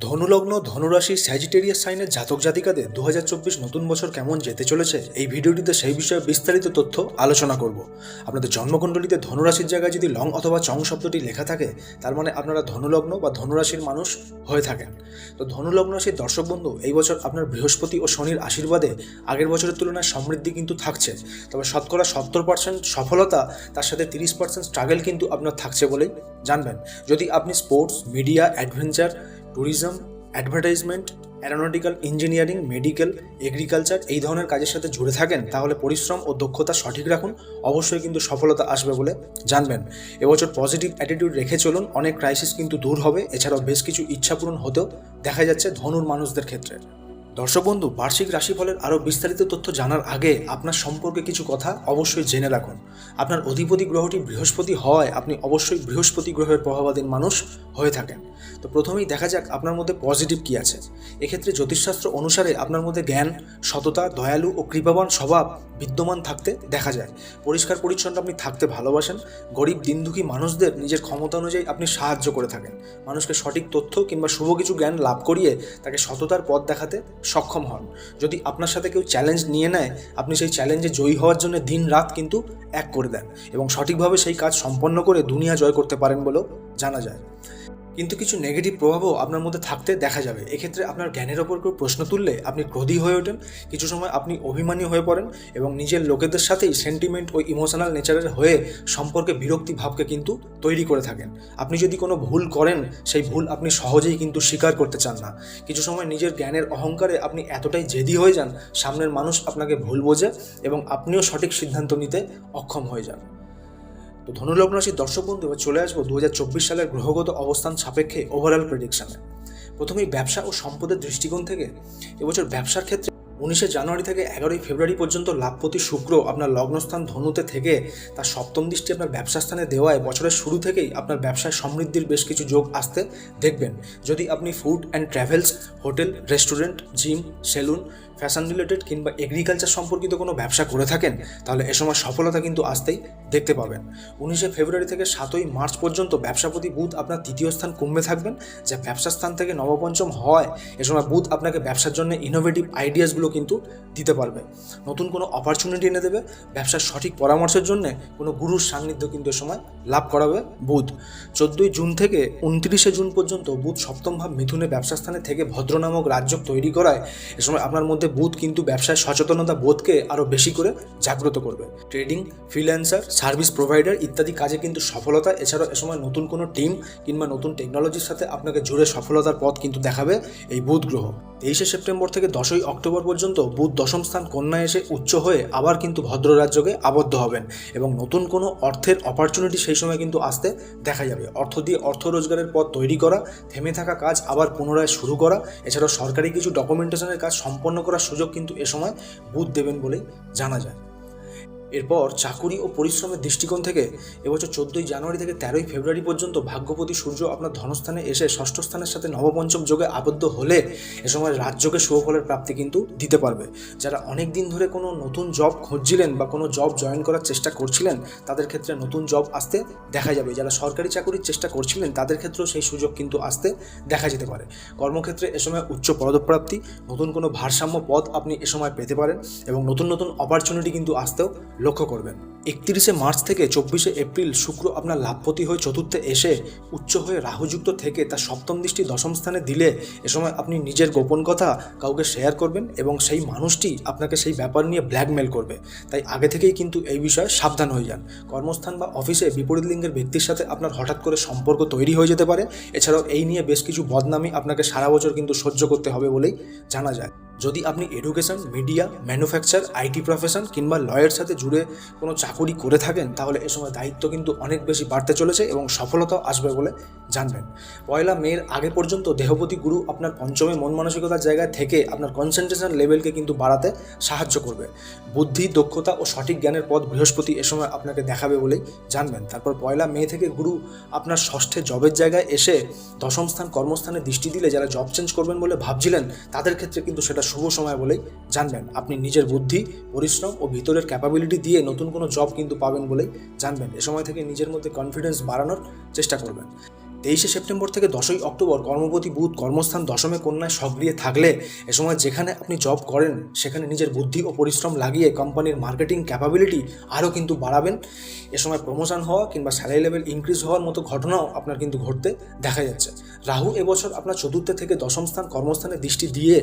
ধনুলগ্ন ধনুরাশি স্যাজিটেরিয়াস সাইনের জাতক জাতিকাদের দু হাজার চব্বিশ নতুন বছর কেমন যেতে চলেছে এই ভিডিওটিতে সেই বিষয়ে বিস্তারিত তথ্য আলোচনা করব। আপনাদের জন্মকুণ্ডলিতে ধনুরাশির জায়গায় যদি লং অথবা চং শব্দটি লেখা থাকে, তার মানে আপনারা ধনুলগ্ন বা ধনুরাশির মানুষ হয়ে থাকেন। তো ধনুলগ্ন রাশির দর্শক বন্ধু, এই বছর আপনার বৃহস্পতি ও শনির আশীর্বাদে আগের বছরের তুলনায় সমৃদ্ধি কিন্তু থাকছে। তবে শতকরা সত্তর পার্সেন্ট সফলতা, তার সাথে তিরিশ পার্সেন্ট স্ট্রাগল কিন্তু আপনার থাকছে বলেই জানবেন। যদি আপনি sports media adventure tourism advertisement aeronautical engineering medical agriculture এই ধরনের কাজের সাথে জুড়ে থাকেন, তাহলে পরিশ্রম ও দক্ষতা সঠিক রাখুন, অবশ্যই কিন্তু সফলতা আসবে বলে জানবেন। এবছর পজিটিভ অ্যাটিটিউড রেখে চলুন, অনেক ক্রাইসিস কিন্তু দূর হবে, এছাড়াও বেশ কিছু ইচ্ছা পূরণ হতেও দেখা যাচ্ছে ধনুর মানুষদের ক্ষেত্রে। দর্শক বন্ধু, বার্ষিক রাশিফলের আরও বিস্তারিত তথ্য জানার আগে আপনার সম্পর্কে কিছু কথা অবশ্যই জেনে রাখুন। আপনার অধিপতি গ্রহটি বৃহস্পতি হয় আপনি অবশ্যই বৃহস্পতি গ্রহের প্রভাবাধীন মানুষ। হয়ে থাকেন। তো প্রথমেই দেখা যাক আপনার মধ্যে পজিটিভ কী আছে। এক্ষেত্রে জ্যোতিষশাস্ত্র অনুসারে আপনার মধ্যে জ্ঞান, সততা, দয়ালু ও কৃপাবান স্বভাব বিদ্যমান থাকতে দেখা যায়। পরিষ্কার পরিচ্ছন্ন আপনি থাকতে ভালোবাসেন। গরিব, দিনদুখী মানুষদের নিজের ক্ষমতা অনুযায়ী আপনি সাহায্য করে থাকেন। মানুষকে সঠিক তথ্য কিংবা শুভ কিছু জ্ঞান লাভ করিয়ে তাকে সততার পথ দেখাতে সক্ষম হন। যদি আপনার সাথে কেউ চ্যালেঞ্জ নিয়ে নেয়, আপনি সেই চ্যালেঞ্জে জয়ী হওয়ার জন্য দিন রাত কিন্তু এক করে দেন এবং সঠিকভাবে সেই কাজ সম্পন্ন করে দুনিয়া জয় করতে পারেন বলেও জানা যায়। কিন্তু কিছু নেগেটিভ প্রভাবও আপনার মধ্যে থাকতে দেখা যাবে। এক্ষেত্রে আপনার জ্ঞানের ওপর কেউ প্রশ্ন তুললে আপনি ক্রোধী হয়ে ওঠেন। কিছু সময় আপনি অভিমানী হয়ে পড়েন এবং নিজের লোকেদের সাথেই সেন্টিমেন্ট ও ইমোশনাল নেচারের হয়ে সম্পর্কে বিরক্তি ভাবকে কিন্তু তৈরি করে থাকেন। আপনি যদি কোনো ভুল করেন, সেই ভুল আপনি সহজেই কিন্তু স্বীকার করতে চান না। কিছু সময় নিজের জ্ঞানের অহংকারে আপনি এতটাই জেদি হয়ে যান, সামনের মানুষ আপনাকে ভুল বোঝে এবং আপনিও সঠিক সিদ্ধান্ত নিতে অক্ষম হয়ে যান। তো ধনুলগ্ন রাশির দর্শক বন্ধু, এবার চলে আসব দু হাজার চব্বিশ সালের গ্রহগত অবস্থান সাপেক্ষে ওভারঅল প্রেডিকশানে প্রথমেই ব্যবসা ও সম্পদের দৃষ্টিকোণ থেকে এবছর ব্যবসার ক্ষেত্রে উনিশে জানুয়ারি থেকে এগারোই ফেব্রুয়ারি পর্যন্ত লাভপতি শুক্র আপনার লগ্নস্থান ধনুতে থেকে তার সপ্তম দৃষ্টি আপনার ব্যবসা স্থানে দেওয়ায় বছরের শুরু থেকেই আপনার ব্যবসায় সমৃদ্ধির বেশ কিছু যোগ আসতে দেখবেন। যদি আপনি food and travels hotel restaurant gym salon fashion related কিংবা এগ্রিকালচার সম্পর্কিত কোনো ব্যবসা করে থাকেন, তাহলে এ সময় সফলতা কিন্তু আসতেই দেখতে পাবেন। উনিশে ফেব্রুয়ারি থেকে সাতই মার্চ পর্যন্ত ব্যবসাপতি বুধ আপনার তৃতীয় স্থান কমে থাকবেন। যা ব্যবসা স্থান থেকে নবপঞ্চম হয়, এ সময় বুধ আপনাকে ব্যবসার জন্য ইনোভেটিভ আইডিয়াসগুলো কিন্তু দিতে পারবে। নতুন কোনো অপরচুনিটি এনে দেবে, ব্যবসার সঠিক পরামর্শের জন্য কোনো গুরুর সান্নিধ্য কিন্তু এ সময় লাভ করাবে বুধ। চোদ্দই জুন থেকে উনত্রিশে জুন পর্যন্ত বুধ সপ্তম ভাব মিথুনে ব্যবসা স্থানে থেকে ভদ্র নামক রাজ্য তৈরি করায়, এ সময় আপনার মধ্যে বুধ কিন্তু ব্যবসায় সচেতনতা বোধকে আরও বেশি করে জাগ্রত করবে। ট্রেডিং, ফ্রিল্যান্সার, সার্ভিস প্রোভাইডার ইত্যাদি কাজে কিন্তু সফলতা, এছাড়াও এ সময় নতুন কোনো টিম কিংবা নতুন টেকনোলজির সাথে আপনাকে জুড়ে সফলতার পথ কিন্তু দেখাবে এই বুধ গ্রহ। তেইশে সেপ্টেম্বর থেকে দশই অক্টোবর পর্যন্ত বুধ দশম স্থান কন্যা এসে উচ্চ হয়ে আবার কিন্তু ভদ্র রাজ্যকে আবদ্ধ হবেন এবং নতুন কোনো অর্থের অপরচুনিটি সেই সময় কিন্তু আসতে দেখা যাবে। অর্থ দিয়ে অর্থ রোজগারের পথ তৈরি করা, থেমে থাকা কাজ আবার পুনরায় শুরু করা, এছাড়াও সরকারি কিছু ডকুমেন্টেশনের কাজ সম্পন্ন করার সুযোগ কিন্তু এ সময় বুধ দেবেন বলেই জানা যায়। এরপর চাকুরি ও পরিশ্রমের দৃষ্টিকোণ থেকে এবছর চোদ্দোই জানুয়ারি থেকে তেরোই ফেব্রুয়ারি পর্যন্ত ভাগ্যপতি সূর্য আপনার ধনস্থানে এসে ষষ্ঠ স্থানের সাথে নবপঞ্চম যোগে আবদ্ধ হলে এ সময় রাজ্যকে শুভফলের প্রাপ্তি কিন্তু দিতে পারবে। যারা অনেক দিন ধরে কোনো নতুন জব খুঁজছিলেন বা কোনো জব জয়েন করার চেষ্টা করছিলেন, তাদের ক্ষেত্রে নতুন জব আসতে দেখা যাবে। যারা সরকারি চাকুরির চেষ্টা করছিলেন, তাদের ক্ষেত্রেও সেই সুযোগ কিন্তু আসতে দেখা যেতে পারে। কর্মক্ষেত্রে এ সময় উচ্চ পদপ্রাপ্তি, নতুন কোনো ভারসাম্য পদ আপনি এ সময় পেতে পারেন এবং নতুন নতুন অপরচুনিটি কিন্তু আসতেও লক্ষ্য করবেন। একত্রিশে মার্চ থেকে চব্বিশে এপ্রিল শুক্র আপনার লাভপতি হয়ে চতুর্থে এসে উচ্চ হয়ে রাহুযুক্ত থেকে তার সপ্তম দৃষ্টি দশম স্থানে দিলে এ সময় আপনি নিজের গোপন কথা কাউকে শেয়ার করবেন এবং সেই মানুষটি আপনাকে সেই ব্যাপার নিয়ে ব্ল্যাকমেল করবে। তাই আগে থেকেই কিন্তু এই বিষয়ে সাবধান হয়ে যান। কর্মস্থান বা অফিসে বিপরীত লিঙ্গের ব্যক্তির সাথে আপনার হঠাৎ করে সম্পর্ক তৈরি হয়ে যেতে পারে। এছাড়াও এই নিয়ে বেশ কিছু বদনামি আপনাকে সারা বছর কিন্তু সহ্য করতে হবে বলেই জানা যায়। যদি আপনি education media manufacture IT profession কিংবা লয়ের সাথে জুড়ে কোনো চাকুরি করে থাকেন, তাহলে এ সময় দায়িত্ব কিন্তু অনেক বেশি বাড়তে চলেছে এবং সফলতাও আসবে বলে জানবেন। পয়লা মেয়ের আগে পর্যন্ত দেহপতি গুরু আপনার পঞ্চমে মন মানসিকতার জায়গায় থেকে আপনার কনসেন্ট্রেশন লেভেলকে কিন্তু বাড়াতে সাহায্য করবে। বুদ্ধি, দক্ষতা ও সঠিক জ্ঞানের পথ বৃহস্পতি এ সময় আপনাকে দেখাবে বলেই জানবেন। তারপর পয়লা মে থেকে গুরু আপনার ষষ্ঠে জবের জায়গায় এসে দশম স্থান কর্মস্থানে দৃষ্টি দিলে যারা জব চেঞ্জ করবেন বলে ভাবছিলেন, তাদের ক্ষেত্রে কিন্তু সেটা শুভ সময় বলেই জানবেন। আপনি নিজের বুদ্ধি, পরিশ্রম ও ভিতরের ক্যাপাবিলিটি দিয়ে নতুন কোনো জব কিন্তু পাবেন বলেই জানবেন। এ সময় থেকে নিজের মধ্যে কনফিডেন্স বাড়ানোর চেষ্টা করবেন। তেইশে সেপ্টেম্বর থেকে দশই অক্টোবর কর্মপতি বুধ কর্মস্থান দশমে কন্যায় সক্রিয় থাকলে এ সময় যেখানে আপনি জব করেন, সেখানে নিজের বুদ্ধি ও পরিশ্রম লাগিয়ে কোম্পানির মার্কেটিং ক্যাপাবিলিটি আরও কিন্তু বাড়াবেন। এ সময় প্রমোশন হওয়া কিংবা স্যালারি লেভেল ইনক্রিজ হওয়ার মতো ঘটনাও আপনার কিন্তু ঘটতে দেখা যাচ্ছে। রাহু এবছর আপনার চতুর্থ থেকে দশম স্থান কর্মস্থানে দৃষ্টি দিয়ে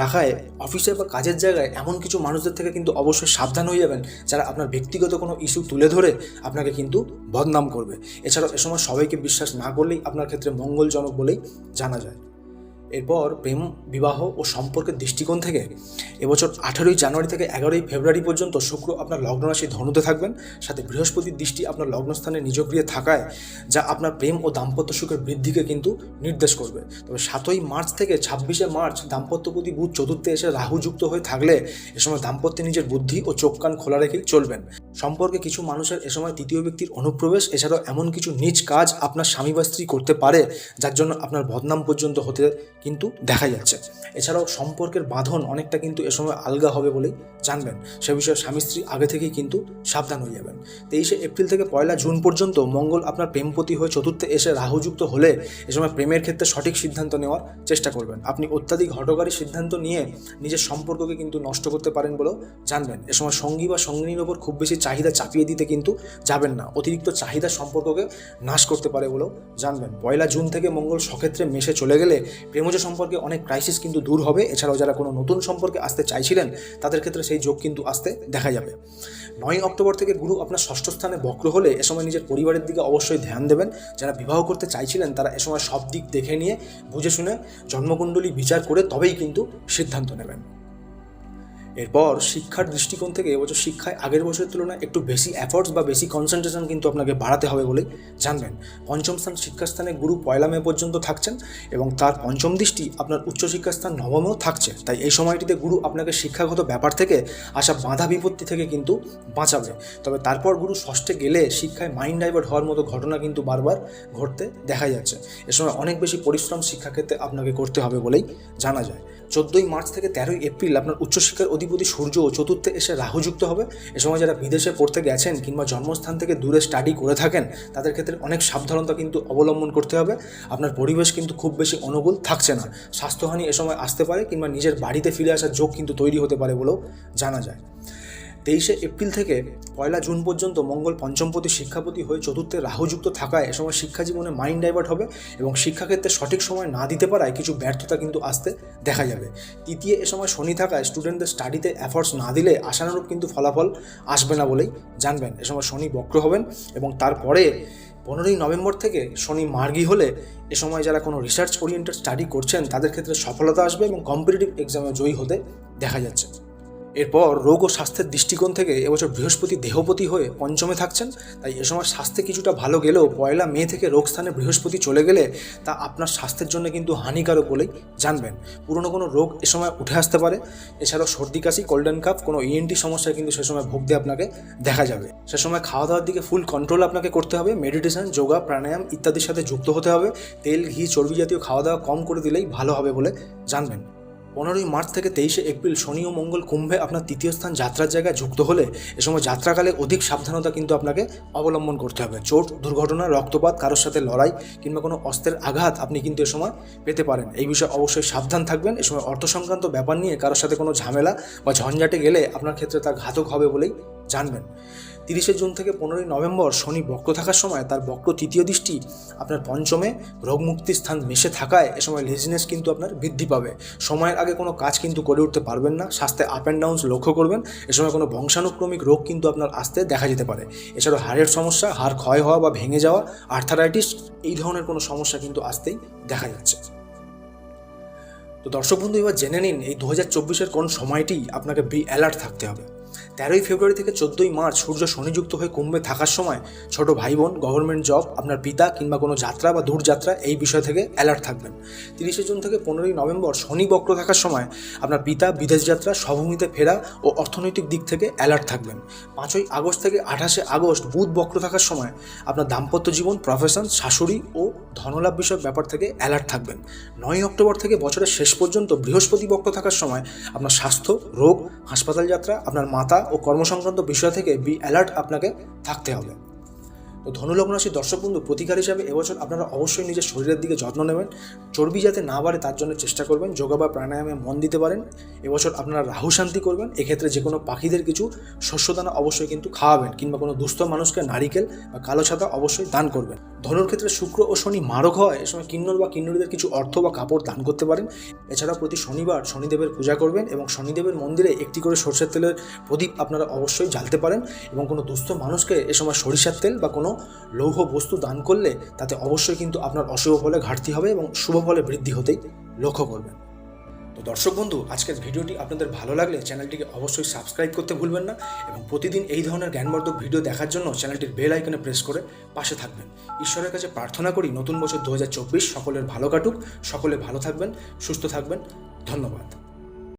রাখায় অফিসে বা কাজের জায়গায় এমন কিছু মানুষদের থেকে কিন্তু অবশ্যই সাবধান হয়ে যাবেন, যারা আপনার ব্যক্তিগত কোনো ইস্যু তুলে ধরে আপনাকে কিন্তু বদনাম করবে। এছাড়াও এ সময় সবাইকে বিশ্বাস না করলেই আপনার ক্ষেত্রে মঙ্গলজনক বলেই জানা যায়। এরপর প্রেম, বিবাহ ও সম্পর্কের দৃষ্টিকোণ থেকে এবছর আঠেরোই জানুয়ারি থেকে এগারোই ফেব্রুয়ারি পর্যন্ত শুক্র আপনার লগ্ন রাশি ধনুতে থাকবেন। সাথে বৃহস্পতির দৃষ্টি আপনার লগ্নস্থানে নিজক্রিয় থাকায়, যা আপনার প্রেম ও দাম্পত্য সুখের বৃদ্ধিকে কিন্তু নির্দেশ করবে। তবে সাতই মার্চ থেকে ছাব্বিশে মার্চ দাম্পত্যপতি বুধ চতুর্থে এসে রাহু যুক্ত হয়ে থাকলে এ সময় দাম্পত্যে নিজের বুদ্ধি ও চোখ কান খোলা রেখেই চলবেন। সম্পর্কে কিছু মানুষের এ সময় তৃতীয় ব্যক্তির অনুপ্রবেশ, এছাড়াও এমন কিছু নিজ কাজ আপনার স্বামী বা স্ত্রী করতে পারে, যার জন্য আপনার বদনাম পর্যন্ত হতে কিন্তু দেখা যাচ্ছে। এছাড়াও সম্পর্কের বাঁধন অনেকটা কিন্তু এ সময় আলগা হবে বলেই জানবেন। সে বিষয়ে স্বামী স্ত্রী আগে থেকেই কিন্তু সাবধান হয়ে যাবেন। তেইশে এপ্রিল থেকে পয়লা জুন পর্যন্ত মঙ্গল আপনার প্রেমপতি হয়ে চতুর্থে এসে রাহুযুক্ত হলে এ সময় প্রেমের ক্ষেত্রে সঠিক সিদ্ধান্ত নেওয়ার চেষ্টা করবেন। আপনি অত্যাধিক হটকারী সিদ্ধান্ত নিয়ে নিজের সম্পর্ককে কিন্তু নষ্ট করতে পারেন বলেও জানবেন। এ সময় সঙ্গী বা সঙ্গিনীর ওপর খুব বেশি চাহিদা চাপিয়ে দিতে কিন্তু যাবেন না। অতিরিক্ত চাহিদা সম্পর্ককে নাশ করতে পারে বলেও জানবেন। পয়লা জুন থেকে মঙ্গল সক্ষেত্রে মেশে চলে গেলে প্রেমজ সম্পর্কে অনেক ক্রাইসিস কিন্তু দূর হবে। এছাড়াও যারা কোনো নতুন সম্পর্কে আসতে চাইছিলেন, তাদের ক্ষেত্রে সেই যোগ কিন্তু আসতে দেখা যাবে। নয় অক্টোবর থেকে গুরু আপনার ষষ্ঠ স্থানে বক্র হলে এ সময় নিজের পরিবারের দিকে অবশ্যই ধ্যান দেবেন। যারা বিবাহ করতে চাইছিলেন, তারা এ সময় সব দিক দেখে নিয়ে, বুঝে শুনে জন্মকুণ্ডলী বিচার করে তবেই কিন্তু সিদ্ধান্ত নেবেন। এরপর শিক্ষার দৃষ্টিকোণ থেকে এবছর শিক্ষায় আগের বছরের তুলনায় একটু বেশি এফর্টস বা বেশি কনসেন্ট্রেশন কিন্তু আপনাকে বাড়াতে হবে বলেই জানবেন। পঞ্চম স্থান শিক্ষাস্থানে গুরু পয়লা মে পর্যন্ত থাকছেন এবং তার পঞ্চম দৃষ্টি আপনার উচ্চশিক্ষাস্থান নবমেও থাকছে। তাই এই সময়টিতে গুরু আপনাকে শিক্ষাগত ব্যাপার থেকে আসা বাধা বিপত্তি থেকে কিন্তু বাঁচাবে। তবে তারপর গুরু ষষ্ঠে গেলে শিক্ষায় মাইন্ড ডাইভার্ট হওয়ার মতো ঘটনা কিন্তু বারবার ঘটতে দেখা যাচ্ছে। এ সময় অনেক বেশি পরিশ্রম শিক্ষাক্ষেত্রে আপনাকে করতে হবে বলেই জানা যায়। চোদ্দোই মার্চ থেকে তেরোই এপ্রিল আপনার উচ্চশিক্ষার অধিপতি সূর্য চতুর্থে এসে রাহুযুক্ত হবে। এ সময় যারা বিদেশে পড়তে গেছেন কিংবা জন্মস্থান থেকে দূরে স্টাডি করে থাকেন, তাদের ক্ষেত্রে অনেক সাবধানতা কিন্তু অবলম্বন করতে হবে। আপনার পরিবেশ কিন্তু খুব বেশি অনুকূল থাকছে না। স্বাস্থ্যহানি এ সময় আসতে পারে কিংবা নিজের বাড়িতে ফিরে আসার যোগ কিন্তু তৈরি হতে পারে বলেও জানা যায়। তেইশে এপ্রিল থেকে পয়লা জুন পর্যন্ত মঙ্গল পঞ্চমপতি শিক্ষাপতি হয়ে চতুর্থে রাহুযুক্ত থাকায় এ সময় শিক্ষা জীবনে মাইন্ড ডাইভার্ট হবে এবং শিক্ষাক্ষেত্রে সঠিক সময় না দিতে পারায় কিছু ব্যর্থতা কিন্তু আসতে দেখা যাবে। তৃতীয় এ সময় শনি থাকায় স্টুডেন্টদের স্টাডিতে এফর্টস না দিলে আশানুরূপ কিন্তু ফলাফল আসবে না বলেই জানবেন। এ সময় শনি বক্র হবেন এবং তারপরে পনেরোই নভেম্বর থেকে শনি মার্গি হলে এ সময় যারা কোনো রিসার্চ ওরিয়েন্টেড স্টাডি করছেন তাদের ক্ষেত্রে সফলতা আসবে এবং কম্পিটিটিভ এক্সামে জয়ী হতে দেখা যাচ্ছে। এরপর রোগ ও স্বাস্থ্যের দৃষ্টিকোণ থেকে এবছর বৃহস্পতি দেহপতি হয়ে পঞ্চমে থাকছেন। তাই এ সময় স্বাস্থ্যে কিছুটা ভালো গেলেও পয়লা মে থেকে রোগ স্থানে বৃহস্পতি চলে গেলে তা আপনার স্বাস্থ্যের জন্য কিন্তু হানিকারক বলেই জানবেন। পুরনো কোনো রোগ এ সময় উঠে আসতে পারে। এছাড়াও সর্দি, কাশি কোল্ডেন কাপ কোনো ইএনটি সমস্যায় কিন্তু সে সময় ভুগতে আপনাকে দেখা যাবে। সে সময় খাওয়া দাওয়ার দিকে ফুল কন্ট্রোল আপনাকে করতে হবে। মেডিটেশন যোগা প্রাণায়াম ইত্যাদির সাথে যুক্ত হতে হবে। তেল, ঘি, চর্বি জাতীয় খাওয়া দাওয়া কম করে দিলেই ভালো হবে বলে জানবেন। পনেরোই মার্চ থেকে তেইশে এপ্রিল শনি ও মঙ্গল কুম্ভে আপনার তৃতীয় স্থান যাত্রার জায়গায় যুক্ত হলে এ সময় যাত্রাকালে অধিক সাবধানতা কিন্তু আপনাকে অবলম্বন করতে হবে। চোট, দুর্ঘটনা, রক্তপাত, কারোর সাথে লড়াই কিংবা কোনো অস্ত্রের আঘাত আপনি কিন্তু এ সময় পেতে পারেন। এই বিষয়ে অবশ্যই সাবধান থাকবেন। এ সময় অর্থ সংক্রান্ত ব্যাপার নিয়ে কারোর সাথে কোনো ঝামেলা বা ঝঞ্ঝাটে গেলে আপনার ক্ষেত্রে তা ঘাতক হবে বলেই জানবেন। তিরিশে জুন থেকে পনেরোই নভেম্বর শনি বক্র থাকার সময় তার বক্র তৃতীয় দৃষ্টি আপনার পঞ্চমে রোগমুক্তির স্থান মিশে থাকায় এ সময় লেজিনেস কিন্তু আপনার বৃদ্ধি পাবে। সময়ের আগে কোনো কাজ কিন্তু করে উঠতে পারবেন না, স্বাস্থ্যে আপ অ্যান্ড ডাউনস লক্ষ্য করবেন, এ সময় কোনো বংশানুক্রমিক রোগ কিন্তু আপনার আসতে দেখা যেতে পারে। এছাড়াও হাড়ের সমস্যা, হাড় ক্ষয় হওয়া বা ভেঙে যাওয়া আর্থারাইটিস এই ধরনের কোনো সমস্যা কিন্তু আসতেই দেখা যাচ্ছে। তো দর্শক বন্ধু, এবার জেনে নিন এই দু হাজার চব্বিশের কোন সময়টি আপনাকে বি অ্যালার্ট থাকতে হবে। তেরোই ফেব্রুয়ারি থেকে চোদ্দোই মার্চ সূর্য শনিযুক্ত হয়ে কুম্ভে থাকার সময় ছোট ভাই বোন গভর্নমেন্ট জব আপনার পিতা কিংবা কোনো যাত্রা বা দূরযাত্রা এই বিষয় থেকে অ্যালার্ট থাকবেন। তিরিশে জুন থেকে পনেরোই নভেম্বর শনি বক্র থাকার সময় আপনার পিতা বিদেশ যাত্রা, স্বভূমিতে ফেরা ও অর্থনৈতিক দিক থেকে অ্যালার্ট থাকবেন। পাঁচই আগস্ট থেকে আঠাশে আগস্ট বুধ বক্র থাকার সময় আপনার দাম্পত্য জীবন প্রফেশন শাশুড়ি ও ধনলাভ বিষয়ক ব্যাপার থেকে অ্যালার্ট থাকবেন। নয় অক্টোবর থেকে বছরের শেষ পর্যন্ত বৃহস্পতি বক্র থাকার সময় আপনার স্বাস্থ্য, রোগ, হাসপাতাল যাত্রা, আপনার মাতা ও কর্মসংক্রান্ত বিষয় থেকে বি অ্যালার্ট আপনাকে থাকতে হবে। তো ধনুলগ্ন রাশির দর্শক বন্ধু, প্রতিকার হিসাবে এবছর আপনারা অবশ্যই নিজের শরীরের দিকে যত্ন নেবেন। চর্বি যাতে না বাড়ে, তার জন্য চেষ্টা করবেন। যোগা বা প্রাণায়ামে মন দিতে পারেন। এবছর আপনারা রাহু শান্তি করবেন। এক্ষেত্রে যে কোনো পাখিদের কিছু শস্যদানা অবশ্যই কিন্তু খাওয়াবেন কিংবা কোনো দুস্থ মানুষকে নারিকেল বা কালো ছাতা অবশ্যই দান করবেন। ধনুর ক্ষেত্রে শুক্র ও শনি মারক হয়। এ সময় কিন্নর বা কিন্নরীদের কিছু অর্থ বা কাপড় দান করতে পারেন। এছাড়াও প্রতি শনিবার শনিদেবের পূজা করবেন এবং শনিদেবের মন্দিরে একটি করে সরষের তেলের প্রদীপ আপনারা অবশ্যই জ্বালতে পারেন এবং কোনো দুস্থ মানুষকে এ সময় সরিষার তেল বা কোনো লৌহ বস্তু দান করলে তাতে অবশ্যই কিন্তু আপনার অশুভ ফলে ঘাটতি হবে এবং শুভ ফলে বৃদ্ধি হতেই লক্ষ্য করবেন। তো দর্শক বন্ধু, আজকের ভিডিওটি আপনাদের ভালো লাগলে চ্যানেলটিকে অবশ্যই সাবস্ক্রাইব করতে ভুলবেন না এবং প্রতিদিন এই ধরনের জ্ঞানবর্ধক ভিডিও দেখার জন্য চ্যানেলটির বেল আইকনে প্রেস করে পাশে থাকবেন। ঈশ্বরের কাছে প্রার্থনা করি, নতুন বছর দু হাজার চব্বিশ সকলের ভালো কাটুক, সকলে ভালো থাকবেন, সুস্থ থাকবেন। ধন্যবাদ।